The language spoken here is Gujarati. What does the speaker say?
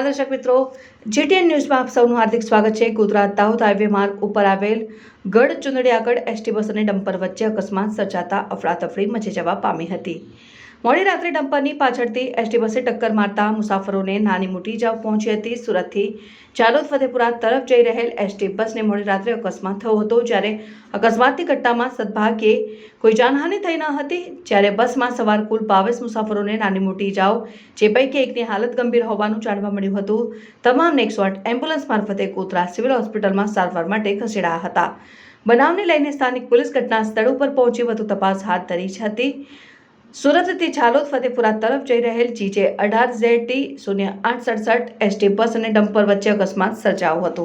નમસ્કાર દર્શક મિત્રો જીટીએન ન્યૂઝમાં આપ સૌનું હાર્દિક સ્વાગત છે. ગુજરાત દાહોદ હાઈવે માર્ગ ઉપર આવેલ ગઢ ચુંદડી આગળ એસટી બસ અને ડમ્પર વચ્ચે અકસ્માત સર્જાતા અફડાતફડી મચી જવા પામી હતી. મોડી રાત્રે ડમ્પરની પાછળથી એસટી બસે ટક્કર મારતા મુસાફરોને નાની મોટી ઇજાઓ પહોંચી હતી. સુરતથી ચાલોદ ફતેપુરા તરફ જઈ રહેલ એસટી બસને મોડી રાત્રે અકસ્માત થયો હતો, જ્યારે અકસ્માતની ઘટનામાં સદભાગ્યે કોઈ જાનહાનિ થઈ ન હતી. જ્યારે બસમાં સવાર કુલ બાવીસ મુસાફરોને નાની મોટી ઇજાઓ જે પૈકી એકની હાલત ગંભીર હોવાનું જાણવા મળ્યું હતું. તમામને એકસો આઠ એમ્બ્યુલન્સ મારફતે કોતરા સિવિલ હોસ્પિટલમાં સારવાર માટે ખસેડાયા હતા. બનાવને લઈને સ્થાનિક પોલીસ ઘટના સ્થળ ઉપર પહોંચી વધુ તપાસ હાથ ધરી હતી. સુરતથી ઝાલોદ ફતેપુરા તરફ જઈ રહેલ જીજે અઢાર ઝેડ ટી શૂન્ય આઠ સડસઠ એસટી બસ અને ડમ્પર વચ્ચે અકસ્માત સર્જાયો હતો.